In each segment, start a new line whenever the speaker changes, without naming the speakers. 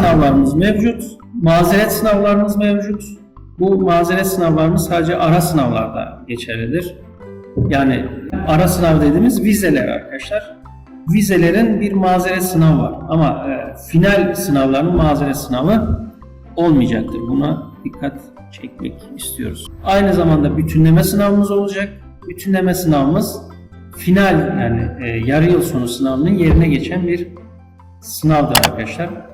sınavlarımız mevcut. Mazeret sınavlarımız mevcut. Bu mazeret sınavlarımız sadece ara sınavlarda geçerlidir. Yani ara sınav dediğimiz vizeler arkadaşlar. Vizelerin bir mazeret sınavı var ama e, final sınavlarının mazeret sınavı olmayacaktır. Buna dikkat çekmek istiyoruz. Aynı zamanda bütünleme sınavımız olacak. Bütünleme sınavımız final yani e, yarı yıl sonu sınavının yerine geçen bir sınavdır arkadaşlar.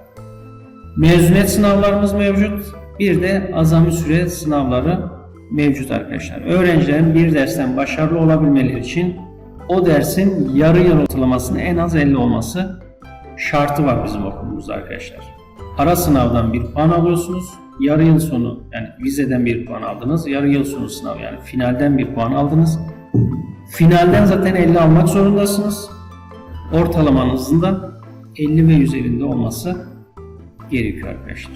Mezuniyet sınavlarımız mevcut. Bir de azami süre sınavları mevcut arkadaşlar. Öğrencilerin bir dersten başarılı olabilmeleri için o dersin yarı yıl ortalamasının en az 50 olması şartı var bizim okulumuzda arkadaşlar. Ara sınavdan bir puan alıyorsunuz. Yarı yıl sonu yani vizeden bir puan aldınız. Yarı yıl sonu sınav yani finalden bir puan aldınız. Finalden zaten 50 almak zorundasınız. Ortalamanızın da 50 ve üzerinde olması gerekiyor arkadaşlar.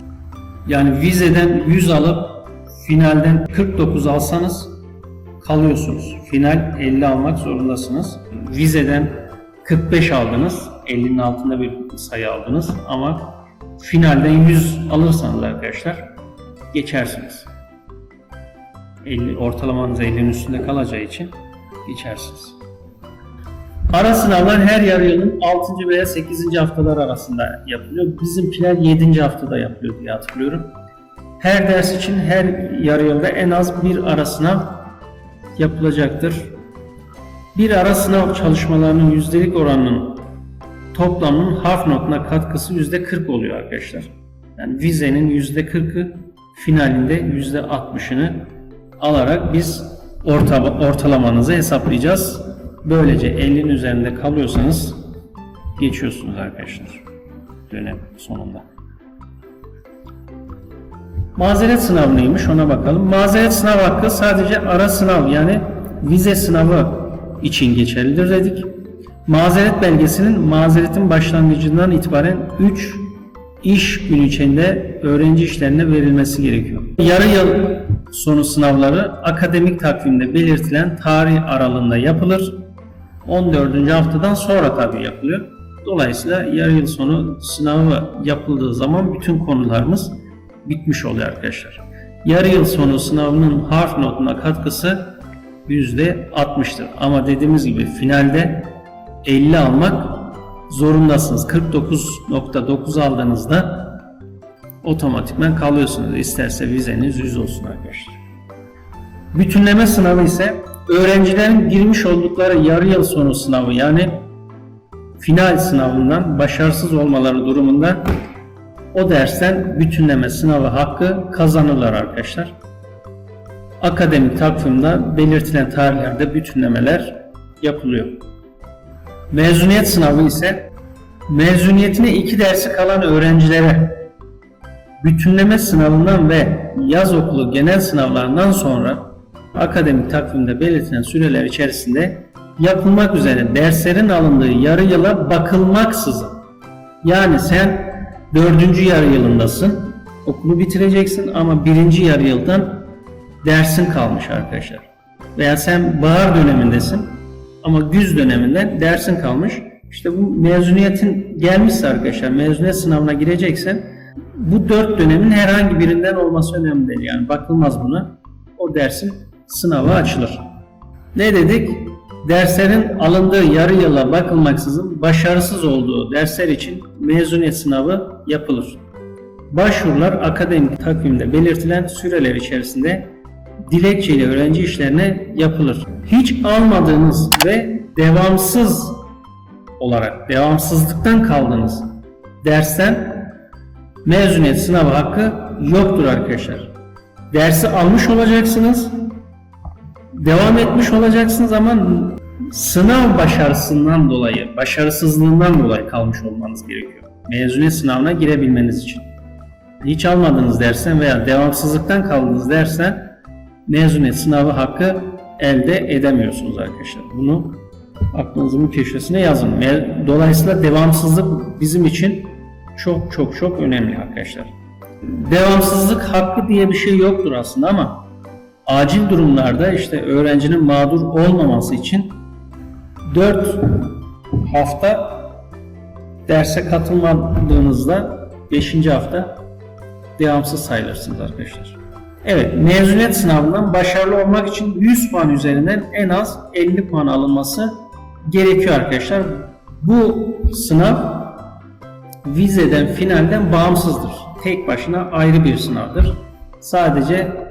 Yani vizeden 100 alıp finalden 49 alsanız kalıyorsunuz. Final 50 almak zorundasınız. Vizeden 45 aldınız. 50'nin altında bir sayı aldınız ama finalden 100 alırsanız arkadaşlar geçersiniz. 50, ortalamanız 50'nin üstünde kalacağı için geçersiniz. Ara sınavlar her yarı yılın 6. veya 8. haftalar arasında yapılıyor. Bizimkiler 7. haftada yapılıyor diye hatırlıyorum. Her ders için her yarı yılda en az bir ara sınav yapılacaktır. Bir ara sınav çalışmalarının yüzdelik oranının toplamının harf notuna katkısı yüzde 40 oluyor arkadaşlar. Yani vizenin yüzde 40'ı finalinde yüzde 60'ını alarak biz orta, ortalamanızı hesaplayacağız. Böylece 50'nin üzerinde kalıyorsanız geçiyorsunuz arkadaşlar dönem sonunda. Mazeret sınavı neymiş ona bakalım. Mazeret sınav hakkı sadece ara sınav yani vize sınavı için geçerlidir dedik. Mazeret belgesinin mazeretin başlangıcından itibaren 3 iş günü içinde öğrenci işlerine verilmesi gerekiyor. Yarı yıl sonu sınavları akademik takvimde belirtilen tarih aralığında yapılır. 14. haftadan sonra tabii yapılıyor. Dolayısıyla yarı yıl sonu sınavı yapıldığı zaman bütün konularımız bitmiş oluyor arkadaşlar. Yarı yıl sonu sınavının harf notuna katkısı %60'tır. Ama dediğimiz gibi finalde 50 almak zorundasınız. 49.9 aldığınızda otomatikman kalıyorsunuz. İsterse vizeniz 100 olsun arkadaşlar. Bütünleme sınavı ise öğrencilerin girmiş oldukları yarı yıl sonu sınavı yani final sınavından başarısız olmaları durumunda o dersten bütünleme sınavı hakkı kazanırlar arkadaşlar. Akademik takvimde belirtilen tarihlerde bütünlemeler yapılıyor. Mezuniyet sınavı ise mezuniyetine iki dersi kalan öğrencilere bütünleme sınavından ve yaz okulu genel sınavlarından sonra akademik takvimde belirtilen süreler içerisinde yapılmak üzere derslerin alındığı yarı yıla bakılmaksızın yani sen dördüncü yarı yılındasın okulu bitireceksin ama birinci yarı yıldan dersin kalmış arkadaşlar veya sen bahar dönemindesin ama güz döneminden dersin kalmış işte bu mezuniyetin gelmişse arkadaşlar mezuniyet sınavına gireceksen bu dört dönemin herhangi birinden olması önemli değil. Yani bakılmaz buna. O dersin sınavı açılır. Ne dedik? Derslerin alındığı yarı yıla bakılmaksızın başarısız olduğu dersler için mezuniyet sınavı yapılır. Başvurular akademik takvimde belirtilen süreler içerisinde dilekçeyle öğrenci işlerine yapılır. Hiç almadığınız ve devamsız olarak devamsızlıktan kaldığınız dersten mezuniyet sınavı hakkı yoktur arkadaşlar. Dersi almış olacaksınız, devam etmiş olacaksınız ama sınav başarısından dolayı, başarısızlığından dolayı kalmış olmanız gerekiyor. Mezuniyet sınavına girebilmeniz için. Hiç almadığınız dersen veya devamsızlıktan kaldığınız dersen mezuniyet sınavı hakkı elde edemiyorsunuz arkadaşlar. Bunu aklınızın köşesine yazın. Dolayısıyla devamsızlık bizim için çok çok çok önemli arkadaşlar. Devamsızlık hakkı diye bir şey yoktur aslında ama acil durumlarda işte öğrencinin mağdur olmaması için 4 hafta derse katılmadığınızda 5. hafta devamsız sayılırsınız arkadaşlar. Evet, mezuniyet sınavından başarılı olmak için 100 puan üzerinden en az 50 puan alınması gerekiyor arkadaşlar. Bu sınav vizeden, finalden bağımsızdır. Tek başına ayrı bir sınavdır. Sadece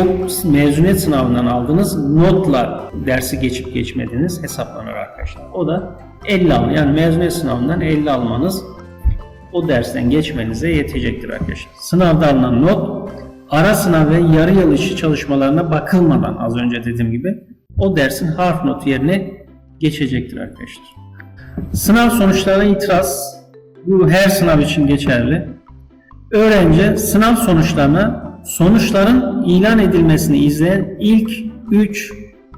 o mezuniyet sınavından aldığınız notla dersi geçip geçmediğiniz hesaplanır arkadaşlar. O da 50 al. Yani mezuniyet sınavından 50 almanız o dersten geçmenize yetecektir arkadaşlar. Sınavda alınan not ara sınav ve yarı yıl içi çalışmalarına bakılmadan az önce dediğim gibi o dersin harf notu yerine geçecektir arkadaşlar. Sınav sonuçlarına itiraz bu her sınav için geçerli. Öğrenci sınav sonuçlarına sonuçların ilan edilmesini izleyen ilk 3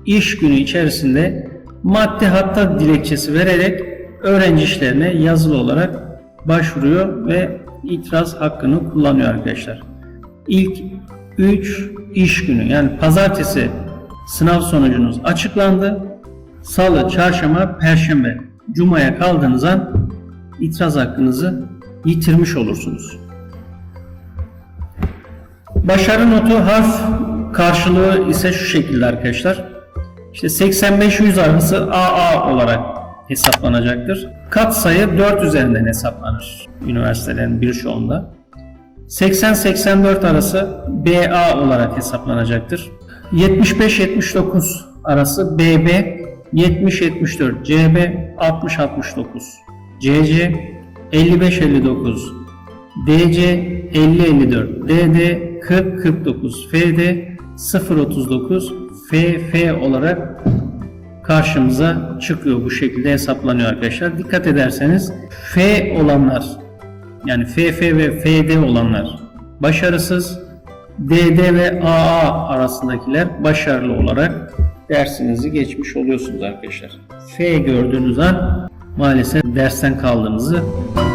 iş günü içerisinde maddi hatta dilekçesi vererek öğrenci işlerine yazılı olarak başvuruyor ve itiraz hakkını kullanıyor arkadaşlar. İlk 3 iş günü yani pazartesi sınav sonucunuz açıklandı. Salı, çarşamba, perşembe, cumaya kaldığınız an itiraz hakkınızı yitirmiş olursunuz. Başarı notu harf karşılığı ise şu şekilde arkadaşlar. İşte 85-100 arası AA olarak hesaplanacaktır. Kat sayı 4 üzerinden hesaplanır üniversitelerin birçoğunda. 80-84 arası BA olarak hesaplanacaktır. 75-79 arası BB, 70-74 CB, 60-69 CC, 55-59 DC 50-54 DD 40-49 FD 0-39 FF olarak karşımıza çıkıyor. Bu şekilde hesaplanıyor arkadaşlar. Dikkat ederseniz F olanlar yani FF ve FD olanlar başarısız DD ve AA arasındakiler başarılı olarak dersinizi geçmiş oluyorsunuz arkadaşlar. F gördüğünüz an maalesef dersten kaldığınızı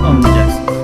anlayacaksınız.